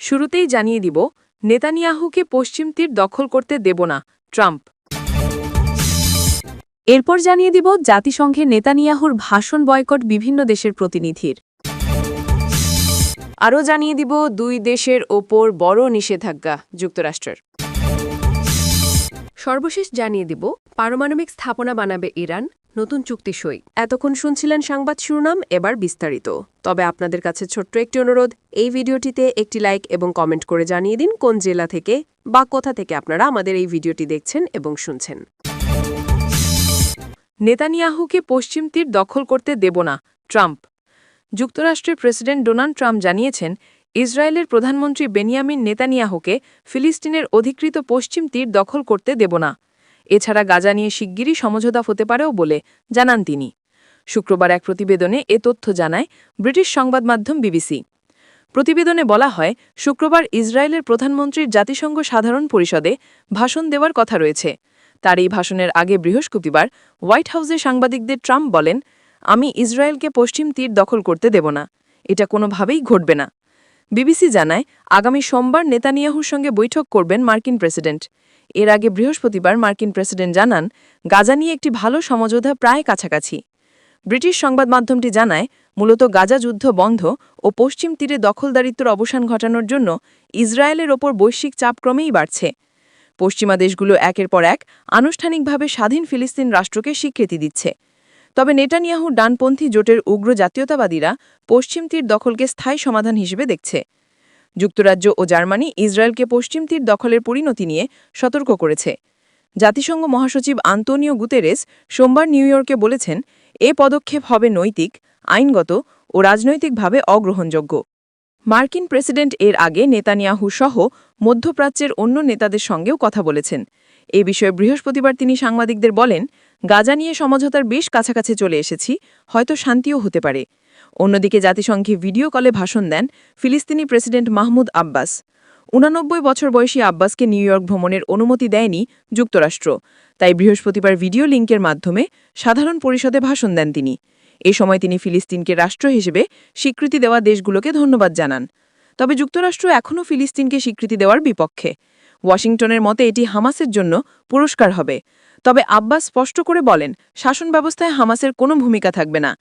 শুরুতেই জানিয়ে দিব, নেতানিয়াহুকে পশ্চিম তীর দখল করতে দেব না, ট্রাম্প। এরপর জানিয়ে দিব, জাতিসংঘে নেতানিয়াহুর ভাষণ বয়কট বিভিন্ন দেশের প্রতিনিধির। আরও জানিয়ে দিব, দুই দেশের ওপর বড় নিষেধাজ্ঞা যুক্তরাষ্ট্রের। সর্বশেষ জানিয়ে দিব, পারমাণবিক স্থাপনা বানাবে ইরান নতুন চুক্তি সই। এতক্ষণ শুনছিলেন সংবাদ শিরোনাম, এবার বিস্তারিত। তবে আপনাদের কাছে ছোট্ট একটি অনুরোধ, এই ভিডিওটিতে একটি লাইক এবং কমেন্ট করে জানিয়ে দিন কোন জেলা থেকে বা কোথা থেকে আপনারা আমাদের এই ভিডিওটি দেখছেন এবং শুনছেন। নেতানিয়াহুকে পশ্চিম তীর দখল করতে দেব না, ট্রাম্প। যুক্তরাষ্ট্রের প্রেসিডেন্ট ডোনাল্ড ট্রাম্প জানিয়েছেন, ইসরায়েলের প্রধানমন্ত্রী বেনিয়ামিন নেতানিয়াহুকে ফিলিস্তিনের অধিকৃত পশ্চিম তীর দখল করতে দেব না। এছাড়া গাজা নিয়ে শিগগিরই সমঝোতা হতে পারেও বলে জানান তিনি। শুক্রবার এক প্রতিবেদনে এ তথ্য জানায় ব্রিটিশ সংবাদ মাধ্যম বিবিসি। প্রতিবেদনে বলা হয়, শুক্রবার ইসরায়েলের প্রধানমন্ত্রীর জাতিসংঘ সাধারণ পরিষদে ভাষণ দেওয়ার কথা রয়েছে। তার এই ভাষণের আগে বৃহস্পতিবার হোয়াইট হাউসে সাংবাদিকদের ট্রাম্প বলেন, আমি ইসরায়েলকে পশ্চিম তীর দখল করতে দেব না। এটা কোনোভাবেই ঘটবে না। বিবিসি জানায়, আগামী সোমবার নেতানিয়াহুর সঙ্গে বৈঠক করবেন মার্কিন প্রেসিডেন্ট। এর আগে বৃহস্পতিবার মার্কিন প্রেসিডেন্ট জানান, গাজা নিয়ে একটি ভালো সমঝোতা প্রায় কাছাকাছি। ব্রিটিশ সংবাদ মাধ্যমটি জানায়, মূলত গাজা যুদ্ধ বন্ধ ও পশ্চিম তীরে দখলদারিত্বর অবসান ঘটানোর জন্য ইসরায়েলের ওপর বৈশ্বিক চাপ ক্রমেই বাড়ছে। পশ্চিমা দেশগুলো একের পর এক আনুষ্ঠানিকভাবে স্বাধীন ফিলিস্তিন রাষ্ট্রকে স্বীকৃতি দিচ্ছে। তবে নেটানিয়াহু ডানপন্থী জোটের উগ্র জাতীয়তাবাদীরা পশ্চিম তীর দখলকে স্থায়ী সমাধান হিসেবে দেখছে। যুক্তরাজ্য ও জার্মানি ইসরায়েলকে পশ্চিম তীর দখলের পরিণতি নিয়ে সতর্ক করেছে। জাতিসংঘ মহাসচিব আন্তোনিও গুতেরেস সোমবার নিউ ইয়র্কে বলেছেন, এ পদক্ষেপ হবে নৈতিক, আইনগত ও রাজনৈতিকভাবে অগ্রহণযোগ্য। মার্কিন প্রেসিডেন্ট এর আগে নেতানিয়াহু সহ মধ্যপ্রাচ্যের অন্য নেতাদের সঙ্গেও কথা বলেছেন। এ বিষয়ে বৃহস্পতিবার তিনি সাংবাদিকদের বলেন গাজা নিয়ে সমঝোতার বেশ কাছাকাছি চলে এসেছি, হয়তো শান্তিও হতে পারে। অন্যদিকে জাতিসংঘে ভিডিও কলে ভাষণ দেন ফিলিস্তিনি প্রেসিডেন্ট মাহমুদ আব্বাস। উনানব্বই বছর বয়সী আব্বাসকে নিউ ইয়র্ক ভ্রমণের অনুমতি দেয়নি যুক্তরাষ্ট্র। তাই বৃহস্পতিবার ভিডিও লিঙ্কের মাধ্যমে সাধারণ পরিষদে ভাষণ দেন তিনি। এ সময় তিনি ফিলিস্তিনকে রাষ্ট্র হিসেবে স্বীকৃতি দেওয়া দেশগুলোকে ধন্যবাদ জানান। তবে যুক্তরাষ্ট্র এখনও ফিলিস্তিনকে স্বীকৃতি দেওয়ার বিপক্ষে। ওয়াশিংটনের মতে এটি হামাসের জন্য পুরস্কার হবে। তবে আব্বাস স্পষ্ট করে বলেন, শাসন ব্যবস্থায় হামাসের কোনো ভূমিকা থাকবে না।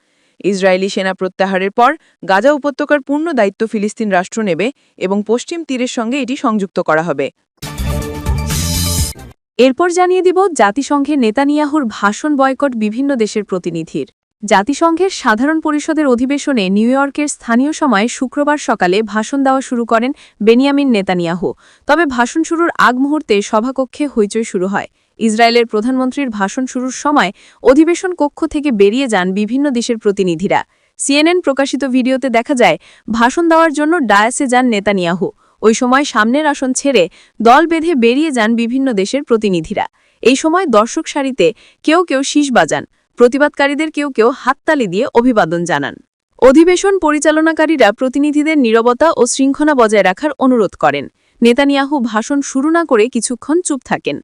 ইসরায়েলি সেনা প্রত্যাহারের পর গাজা উপত্যকার পূর্ণ দায়িত্ব ফিলিস্তিন রাষ্ট্র নেবে এবং পশ্চিম তীরের সঙ্গে এটি সংযুক্ত করা হবে। এরপর জানিয়ে দিব জাতিসংঘের নেতানিয়াহুর ভাষণ বয়কট বিভিন্ন দেশের প্রতিনিধির। জাতিসংঘের সাধারণ পরিষদের অধিবেশনে নিউ ইয়র্কের স্থানীয় সময়ে শুক্রবার সকালে ভাষণ দেওয়া শুরু করেন বেনিয়ামিন নেতানিয়াহু। তবে ভাষণ শুরুর আগ মুহূর্তে সভাকক্ষে হইচই শুরু হয়। ইসরায়েলের প্রধানমন্ত্রীর ভাষণ শুরুর সময় অধিবেশন কক্ষ থেকে বেরিয়ে যান বিভিন্ন দেশের প্রতিনিধিরা। সিএনএন প্রকাশিত ভিডিওতে দেখা যায়, ভাষণ দেওয়ার জন্য ডায়াসে যান নেতানিয়াহু। ওই সময় সামনের আসন ছেড়ে দল বেঁধে বেরিয়ে যান বিভিন্ন দেশের প্রতিনিধিরা। এই সময় দর্শক সারিতে কেউ কেউ শীষ বাজান। প্রতিবাদকারীদের কেউ কেউ হাততালি দিয়ে অভিবাদন জানান। অধিবেশন পরিচালনাকারীরা প্রতিনিধিদের নীরবতা ও শৃঙ্খলা বজায় রাখার অনুরোধ করেন। নেতানিয়াহু ভাষণ শুরু না করে কিছুক্ষণ চুপ থাকেন।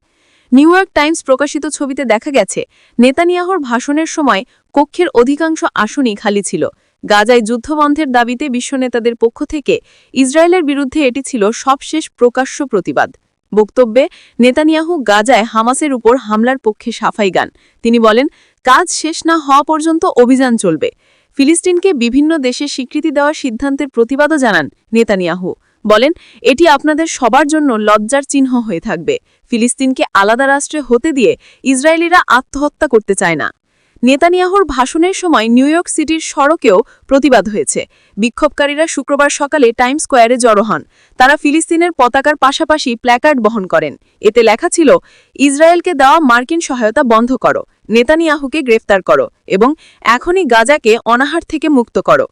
নিউ ইয়র্ক টাইমস প্রকাশিত ছবিতে দেখা গেছে, নেতানিয়াহুর ভাষণের সময় কক্ষের অধিকাংশ আসনই খালি ছিল। গাজায় যুদ্ধবন্ধের দাবিতে বিশ্বনেতাদের পক্ষ থেকে ইসরায়েলের বিরুদ্ধে এটি ছিল সবশেষ প্রকাশ্য প্রতিবাদ। বক্তব্যে, নেতানিয়াহু গাজায় হামাসের উপর হামলার পক্ষে সাফাই গান। তিনি বলেন কাজ শেষ না হওয়া পর্যন্ত অভিযান চলবে। ফিলিস্তিনকে বিভিন্ন দেশে স্বীকৃতি দেওয়ার সিদ্ধান্তের প্রতিবাদও জানান নেতানিয়াহু। বলেন, এটি আপনাদের সবার জন্য লজ্জার চিহ্ন হয়ে থাকবে। ফিলিস্তিনকে আলাদা রাষ্ট্রে হতে দিয়ে ইসরায়েলিরা আত্মহত্যা করতে চায় না। নেতানিয়াহুর ভাষণের সময় নিউ ইয়র্ক সিটির সড়কেও প্রতিবাদ হয়েছে। বিক্ষোভকারীরা শুক্রবার সকালে টাইম স্কোয়ারে জড়ো হন। তারা ফিলিস্তিনের পতাকার পাশাপাশি প্ল্যাকার্ড বহন করেন। এতে লেখা ছিল, ইসরায়েলকে দেওয়া মার্কিন সহায়তা বন্ধ করো, নেতানিয়াহুকে গ্রেফতার করো এবং এখনই গাজাকে অনাহার থেকে মুক্ত করো।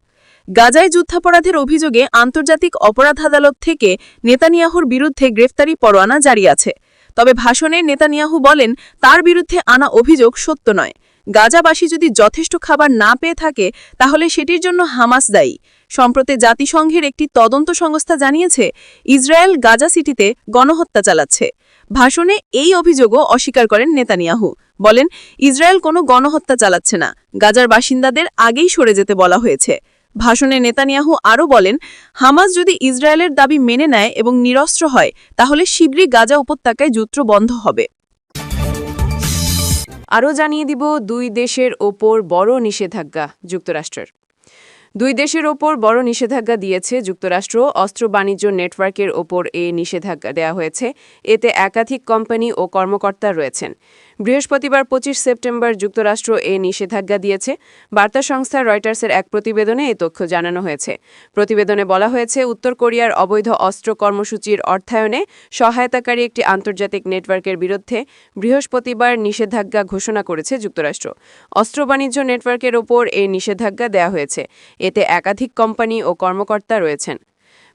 গাজায় যুদ্ধাপরাধের অভিযোগে আন্তর্জাতিক অপরাধ আদালত থেকে নেতানিয়াহুর বিরুদ্ধে গ্রেফতারি পরোয়ানা জারি আছে। তবে ভাষণে নেতানিয়াহু বলেন, তার বিরুদ্ধে আনা অভিযোগ সত্য নয়। গাজাবাসী যদি যথেষ্ট খাবার না পেয়ে থাকে, তাহলে সেটির জন্য হামাস দায়ী। সম্প্রতি জাতিসংঘের একটি তদন্ত সংস্থা জানিয়েছে, ইসরায়েল গাজা সিটিতে গণহত্যা চালাচ্ছে। ভাষণে এই অভিযোগও অস্বীকার করেন নেতানিয়াহু। বলেন, ইসরায়েল কোনো গণহত্যা চালাচ্ছে না। গাজার বাসিন্দাদের আগেই সরে যেতে বলা হয়েছে। ভাষণে নেতানিয়াহু আরও বলেন, হামাস যদি ইসরায়েলের দাবি মেনে নেয় এবং নিরস্ত্র হয়, তাহলে শীঘ্রই গাজা উপত্যকায় যুদ্ধ বন্ধ হবে। আরও জানিয়ে দিব দুই দেশের ওপর বড় নিষেধাজ্ঞা যুক্তরাষ্ট্রের। দুই দেশের ওপর বড় নিষেধাজ্ঞা দিয়েছে যুক্তরাষ্ট্র। অস্ত্র বাণিজ্য নেটওয়ার্কের ওপর এ নিষেধাজ্ঞা দেওয়া হয়েছে। এতে একাধিক কোম্পানি ও কর্মকর্তা রয়েছেন। বৃহস্পতিবার পঁচিশ সেপ্টেম্বর যুক্তরাষ্ট্র এ নিষেধাজ্ঞা দিয়েছে। বার্তা সংস্থা রয়টার্সের এক প্রতিবেদনে এ তথ্য জানানো হয়েছে। প্রতিবেদনে বলা হয়েছে, উত্তর কোরিয়ার অবৈধ অস্ত্র কর্মসূচির অর্থায়নে সহায়তাকারী একটি আন্তর্জাতিক নেটওয়ার্কের বিরুদ্ধে বৃহস্পতিবার নিষেধাজ্ঞা ঘোষণা করেছে যুক্তরাষ্ট্র। অস্ত্র বাণিজ্য নেটওয়ার্কের ওপর এই নিষেধাজ্ঞা দেওয়া হয়েছে। এতে একাধিক কোম্পানি ও কর্মকর্তা রয়েছেন।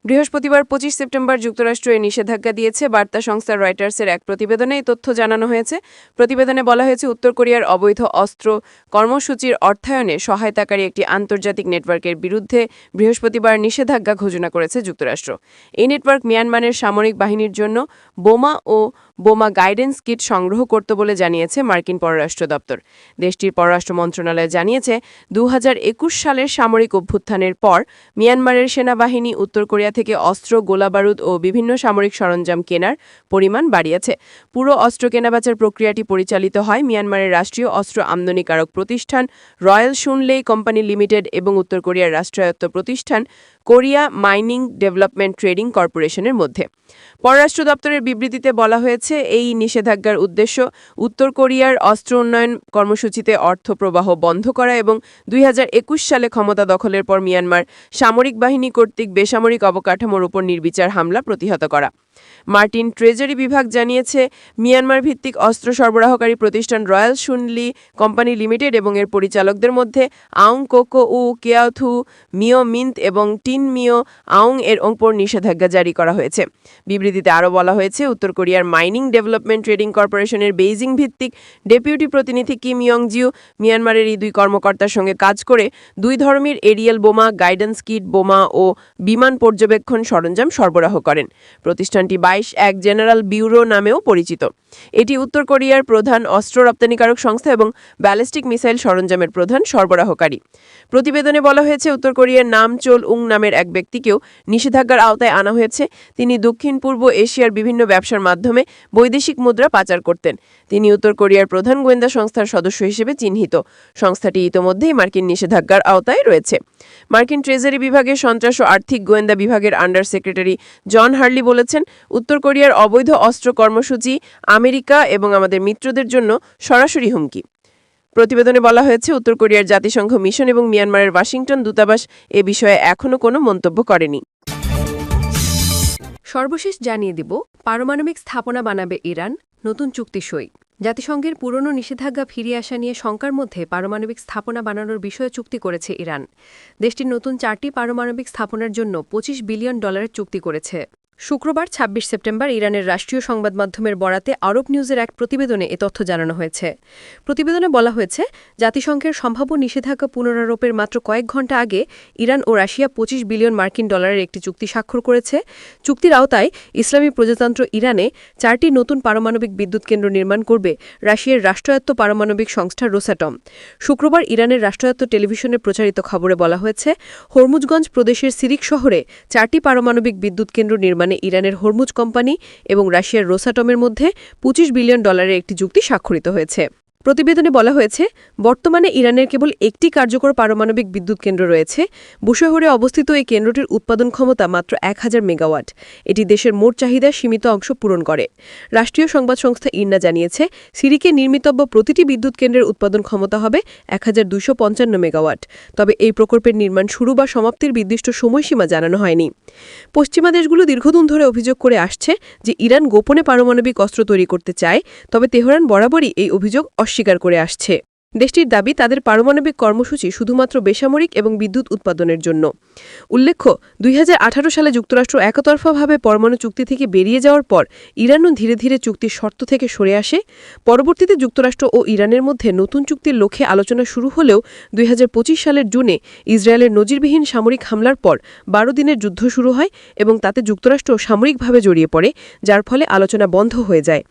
বৃহস্পতিবার পঁচিশ সেপ্টেম্বর যুক্তরাষ্ট্র এই নিষেধাজ্ঞা দিয়েছে। বার্তা সংস্থা রয়টার্সের এক প্রতিবেদনে এই তথ্য জানানো হয়েছে। প্রতিবেদনে বলা হয়েছে, উত্তর কোরিয়ার অবৈধ অস্ত্র কর্মসূচির অর্থায়নে সহায়তাকারী একটি আন্তর্জাতিক নেটওয়ার্কের বিরুদ্ধে বৃহস্পতিবার নিষেধাজ্ঞা ঘোষণা করেছে যুক্তরাষ্ট্র। এই নেটওয়ার্ক মিয়ানমারের সামরিক বাহিনীর জন্য বোমা ও বোমা গাইডেন্স কিট সংগ্রহ করত বলে জানিয়েছে মার্কিন পররাষ্ট্র দপ্তর। দেশটির পররাষ্ট্র মন্ত্রণালয় জানিয়েছে দু হাজার একুশ সালের সামরিক অভ্যুত্থানের পর মিয়ানমারের সেনাবাহিনী উত্তর কোরিয়া থেকে অস্ত্র, গোলাবারুদ ও বিভিন্ন সামরিক সরঞ্জাম কেনার পরিমাণ বাড়িয়েছে। পুরো অস্ত্র কেনাবেচার প্রক্রিয়াটি পরিচালিত হয় মিয়ানমারের রাষ্ট্রীয় অস্ত্র আমদানিকারক প্রতিষ্ঠান রয়্যাল শুনলেই কোম্পানি লিমিটেড এবং উত্তর কোরিয়ার রাষ্ট্রায়ত্ত প্রতিষ্ঠান কোরিয়া মাইনিং ডেভেলপমেন্ট ট্রেডিং কর্পোরেশনের মধ্যে। পররাষ্ট্র দপ্তরের বিবৃতিতে বলা হয়েছে, এই নিষেধাজ্ঞার উদ্দেশ্য উত্তর কোরিয়ার অস্ত্র উন্নয়ন কর্মসূচিতে অর্থ প্রবাহ বন্ধ করা এবং দুই হাজার একুশ সালে ক্ষমতা দখলের পর মিয়ানমার সামরিক বাহিনী কর্তৃক বেসামরিক অবকাঠামোর উপর নির্বিচার হামলা প্রতিহত করা। মার্টিন ট্রেজারি বিভাগ জানিয়েছে, মিয়ানমার ভিত্তিক অস্ত্র সরবরাহকারী প্রতিষ্ঠান রয়্যাল শুনলি কোম্পানি লিমিটেড এবং এর পরিচালকদের মধ্যে Aung Ko Ko U Kyaw Thu Myo Myint এবং টিন মিও আউং এর ওপর নিষেধাজ্ঞা জারি করা হয়েছে। বিবৃতিতে আরও বলা হয়েছে, উত্তর কোরিয়ার মাইনিং ডেভেলপমেন্ট ট্রেডিং কর্পোরেশনের বেইজিং ভিত্তিক ডেপুটি প্রতিনিধি কিম ইয়ং জিউ মিয়ানমারের এই দুই কর্মকর্তার সঙ্গে কাজ করে দুই ধর্মের এরিয়াল বোমা, গাইডেন্স কিট বোমা ও বিমান পর্যবেক্ষণ সরঞ্জাম সরবরাহ করেন। প্রতিষ্ঠানটি বাইশ এক জেনারেল ব্যুরো নামেও পরিচিত। এটি উত্তর কোরিয়ার প্রধান অস্ত্র রপ্তানিকারক সংস্থা এবং ব্যালিস্টিক মিসাইল সরঞ্জামের প্রধান সরবরাহকারী। প্রতিবেদনে বলা হয়েছে, উত্তর কোরিয়ার নাম চোল উং নামের এক ব্যক্তিকেও নিষেধাজ্ঞার আওতায় আনা হয়েছে। তিনি দক্ষিণ, পূর্ব এশিয়ার বিভিন্ন ব্যবসার মাধ্যমে বৈদেশিক মুদ্রা পাচার করতেন। তিনি উত্তর কোরিয়ার প্রধান গোয়েন্দা সংস্থার সদস্য হিসেবে চিহ্নিত। সংস্থাটি ইতোমধ্যেই মার্কিন নিষেধাজ্ঞার আওতায় রয়েছে। মার্কিন ট্রেজারি বিভাগের সন্ত্রাস ও আর্থিক গোয়েন্দা বিভাগের আন্ডার সেক্রেটারি জন হার্লি বলেছেন, উত্তর কোরিয়ার অবৈধ অস্ত্র কর্মসূচি আমেরিকা এবং আমাদের মিত্রদের জন্য সরাসরি হুমকি। প্রতিবেদনে বলা হয়েছে, উত্তর কোরিয়ার জাতিসংঘ মিশন এবং মিয়ানমারের ওয়াশিংটন দূতাবাস এ বিষয়ে এখনও কোনো মন্তব্য করেনি। সর্বশেষ জানিয়ে দিব, পারমাণবিক স্থাপনা বানাবে ইরান, নতুন চুক্তি সই। জাতিসংঘের পুরনো নিষেধাজ্ঞা ফিরিয়ে আসা নিয়ে শঙ্কার মধ্যে পারমাণবিক স্থাপনা বানানোর বিষয়ে চুক্তি করেছে ইরান। দেশটির নতুন চারটি পারমাণবিক স্থাপনার জন্য ২৫ বিলিয়ন ডলারের চুক্তি করেছে। শুক্রবার ২৬ সেপ্টেম্বর, ইরানের রাষ্ট্রীয় সংবাদ মাধ্যমের বরাতে আরব নিউজের এক প্রতিবেদনে এ তথ্য জানানো হয়েছে। প্রতিবেদনে বলা হয়েছে, জাতিসংঘের সম্ভাব্য নিষেধাজ্ঞা পুনরারোপের মাত্র কয়েক ঘণ্টা আগে ইরান ও রাশিয়া ২৫ বিলিয়ন মার্কিন ডলারের একটি চুক্তি স্বাক্ষর করেছে। চুক্তির আওতায় ইসলামী প্রজাতন্ত্র ইরানে চারটি নতুন পারমাণবিক বিদ্যুৎ কেন্দ্র নির্মাণ করবে রাশিয়ার রাষ্ট্রায়ত্ত পারমাণবিক সংস্থা রোসাটম। শুক্রবার ইরানের রাষ্ট্রায়ত্ত টেলিভিশনে প্রচারিত খবরে বলা হয়েছে, হরমুজগঞ্জ প্রদেশের সিরিক শহরে চারটি পারমাণবিক বিদ্যুৎ কেন্দ্র নির্মাণে ইরানের হরমুজ কোম্পানি এবং রাশিয়ার রোসাটমের মধ্যে ২৫ বিলিয়ন ডলারের একটি চুক্তি স্বাক্ষরিত হয়েছে। প্রতিবেদনে বলা হয়েছে, বর্তমানে ইরানের কেবল একটি কার্যকর পারমাণবিক বিদ্যুৎ কেন্দ্র রয়েছে। বুশহরে অবস্থিত এই কেন্দ্রটির উৎপাদন ক্ষমতা মাত্র এক হাজার মেগাওয়াট। এটি দেশের মোট চাহিদার সীমিত অংশ পূরণ করে। রাষ্ট্রীয় সংবাদ সংস্থা ইন্না জানিয়েছে, সিরিকে নির্মিতব্য প্রতিটি বিদ্যুৎ কেন্দ্রের উৎপাদন ক্ষমতা হবে এক মেগাওয়াট। তবে এই প্রকল্পের নির্মাণ শুরু বা সমাপ্তির নির্দিষ্ট সময়সীমা জানানো হয়নি। পশ্চিমা দেশগুলো দীর্ঘদিন ধরে অভিযোগ করে আসছে যে ইরান গোপনে পারমাণবিক অস্ত্র তৈরি করতে চায়, তবে তেহরান বরাবরই এই অভিযোগ অস্বীকার করে আসছে। দেশটির দাবি, তাদের পারমাণবিক কর্মসূচি শুধুমাত্র বেসামরিক এবং বিদ্যুৎ উৎপাদনের জন্য। উল্লেখ্য, দুই হাজার আঠারো সালে যুক্তরাষ্ট্র একতরফাভাবে পরমাণু চুক্তি থেকে বেরিয়ে যাওয়ার পর ইরানও ধীরে ধীরে চুক্তির শর্ত থেকে সরে আসে। পরবর্তীতে যুক্তরাষ্ট্র ও ইরানের মধ্যে নতুন চুক্তির লক্ষ্যে আলোচনা শুরু হলেও দুই হাজার পঁচিশ সালের জুনে ইসরায়েলের নজিরবিহীন সামরিক হামলার পর বারো দিনের যুদ্ধ শুরু হয় এবং তাতে যুক্তরাষ্ট্র সামরিকভাবে জড়িয়ে পড়ে, যার ফলে আলোচনা বন্ধ হয়ে যায়।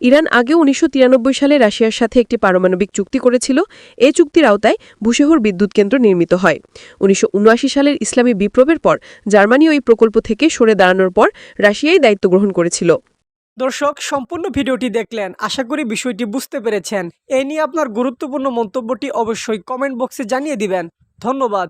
ইরান আগেও উনিশশো সালে রাশিয়ার সাথে একটি পারমাণবিক চুক্তি করেছিল। এই চুক্তির আওতায় ভূশেহর বিদ্যুৎ কেন্দ্র নির্মিত হয়। উনিশশো উনআশি সালের ইসলামী বিপ্লবের পর জার্মানি ওই প্রকল্প থেকে সরে দাঁড়ানোর পর রাশিয়াই দায়িত্ব গ্রহণ করেছিল। দর্শক, সম্পূর্ণ ভিডিওটি দেখলেন। আশা করি বিষয়টি বুঝতে পেরেছেন। এই নিয়ে আপনার গুরুত্বপূর্ণ মন্তব্যটি অবশ্যই কমেন্ট বক্সে জানিয়ে দিবেন। ধন্যবাদ।